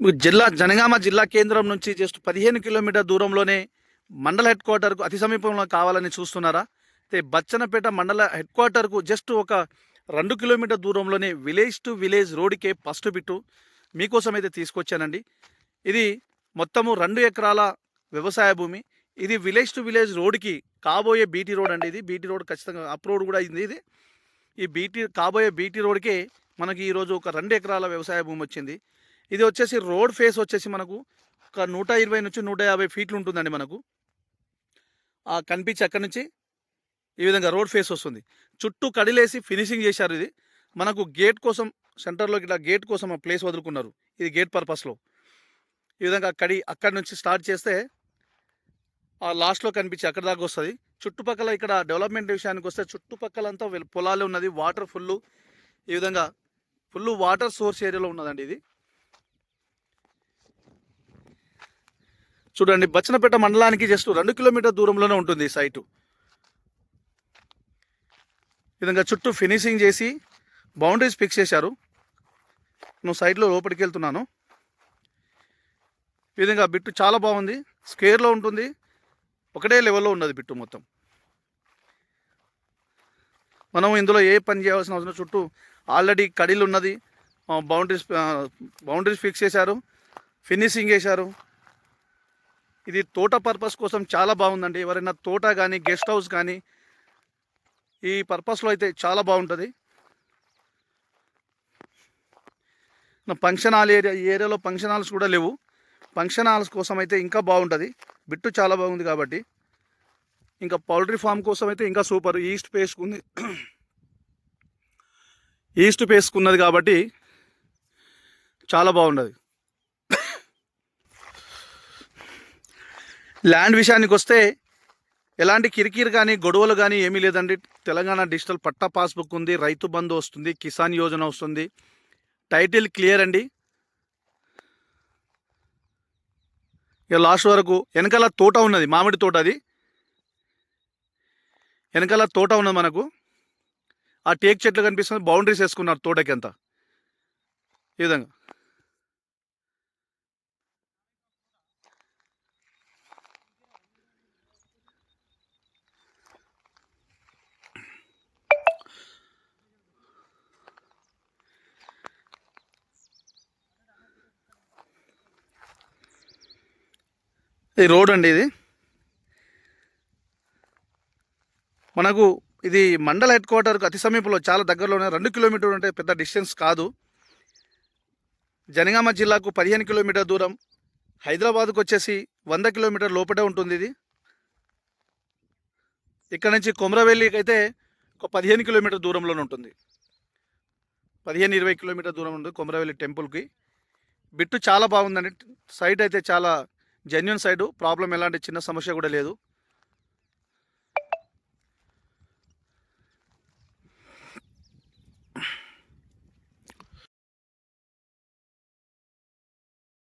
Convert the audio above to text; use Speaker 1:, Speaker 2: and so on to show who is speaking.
Speaker 1: జిల్లా జనగామ జిల్లా కేంద్రం నుంచి జస్ట్ పదిహేను కిలోమీటర్ దూరంలోనే మండల హెడ్ క్వార్టర్కు అతి సమీపంలో కావాలని చూస్తున్నారా? అయితే బచ్చనపేట మండల హెడ్ క్వార్టర్కు జస్ట్ ఒక రెండు కిలోమీటర్ దూరంలోనే విలేజ్ టు విలేజ్ రోడ్కే ఫస్ట్ బిట్టు మీకోసం అయితే తీసుకొచ్చానండి. ఇది మొత్తము రెండు ఎకరాల వ్యవసాయ భూమి. ఇది విలేజ్ టు విలేజ్ రోడ్కి కాబోయే బీటీ రోడ్ అండి ఇది. బీటీ రోడ్ ఖచ్చితంగా అప్ రోడ్ కూడా అయింది ఇది. ఈ బీటీ కాబోయే బీటీ రోడ్కే మనకి ఈరోజు ఒక రెండు ఎకరాల వ్యవసాయ భూమి వచ్చింది. ఇది వచ్చేసి రోడ్ ఫేస్ వచ్చేసి మనకు ఒక నూట ఇరవై నుంచి నూట యాభై ఫీట్లు ఉంటుందండి మనకు. ఆ కనిపించి అక్కడి నుంచి ఈ విధంగా రోడ్ ఫేస్ వస్తుంది. చుట్టూ కడిలేసి ఫినిషింగ్ చేశారు ఇది. మనకు గేట్ కోసం సెంటర్లో ఇట్లా గేట్ కోసం ఆ ప్లేస్ వదులుకున్నారు. ఇది గేట్ పర్పస్లో ఈ విధంగా కడి అక్కడి నుంచి స్టార్ట్ చేస్తే ఆ లాస్ట్లో కనిపించి అక్కడ దాకా వస్తుంది. చుట్టుపక్కల ఇక్కడ డెవలప్మెంట్ విషయానికి వస్తే చుట్టుపక్కలంతా వెల్- పొలాలే ఉన్నది. వాటర్ ఫుల్ ఈ విధంగా ఫుల్ వాటర్ సోర్స్ ఏరియాలో ఉన్నదండి ఇది. చూడండి బచ్చనపేట మండలానికి జస్ట్ రెండు కిలోమీటర్ దూరంలోనే ఉంటుంది ఈ సైటు. విధంగా చుట్టూ ఫినిషింగ్ చేసి బౌండరీస్ ఫిక్స్ చేశారు. నువ్వు సైడ్లో లోపలికి వెళ్తున్నాను. విధంగా బిట్టు చాలా బాగుంది. స్క్వేర్లో ఉంటుంది. ఒకటే లెవెల్లో ఉన్నది బిట్టు మొత్తం. మనం ఇందులో ఏ పని చేయాల్సిన అవసరం చుట్టూ ఆల్రెడీ కడీలు ఉన్నది. బౌండరీస్ బౌండరీస్ ఫిక్స్ చేశారు. ఫినిషింగ్ చేశారు. ఇది తోట పర్పస్ కోసం చాలా బాగుందండి. ఎవరైనా తోట కానీ గెస్ట్ హౌస్ కానీ ఈ పర్పస్లో అయితే చాలా బాగుంటుంది. ఫంక్షన్ హాల్ ఏరియా ఈ ఏరియాలో ఫంక్షన్ హాల్స్ కూడా లేవు. ఫంక్షన్ హాల్స్ కోసం అయితే ఇంకా బాగుంటుంది. బిట్టు చాలా బాగుంది కాబట్టి. ఇంకా పౌల్ట్రీ ఫామ్ కోసం అయితే ఇంకా సూపర్. ఈస్ట్ పేసుకుంది ఈస్ట్ పేస్కున్నది కాబట్టి చాలా బాగుండదు ల్యాండ్ విషయానికి వస్తే ఎలాంటి కిరికిరి కానీ గొడవలు కానీ ఏమీ లేదండి. తెలంగాణ డిజిటల్ పట్టా పాస్బుక్ ఉంది రైతు బంధు వస్తుంది కిసాన్ యోజన వస్తుంది. టైటిల్ క్లియర్ అండి. ఇక లాస్ట్ వరకు వెనకాల తోట ఉన్నది మామిడి తోట అది. వెనకాల తోట ఉన్నది మనకు. ఆ టేక్ చెట్లు కనిపిస్తుంది బౌండరీస్ వేసుకున్నారు తోటకి అంతా. ఈ విధంగా. ఇది రోడ్ అండి ఇది. మనకు ఇది మండల హెడ్ క్వార్టర్కు అతి సమీపంలో చాలా దగ్గరలోనే రెండు కిలోమీటర్లు అంటే పెద్ద డిస్టెన్స్ కాదు. జనగామ జిల్లాకు పదిహేను కిలోమీటర్ దూరం. హైదరాబాద్కు వచ్చేసి వంద కిలోమీటర్ లోపటే ఉంటుంది ఇది. ఇక్కడ నుంచి కొమరవెల్లికి అయితే ఒక పదిహేను కిలోమీటర్ దూరంలోనే ఉంటుంది. పదిహేను ఇరవై కిలోమీటర్ దూరం ఉంటుంది కొమరవెల్లి టెంపుల్కి. బిట్టు చాలా బాగుందండి. సైట్ అయితే చాలా జెన్యున్ సైడు ప్రాబ్లం ఎలాంటి చిన్న సమస్య కూడా లేదు.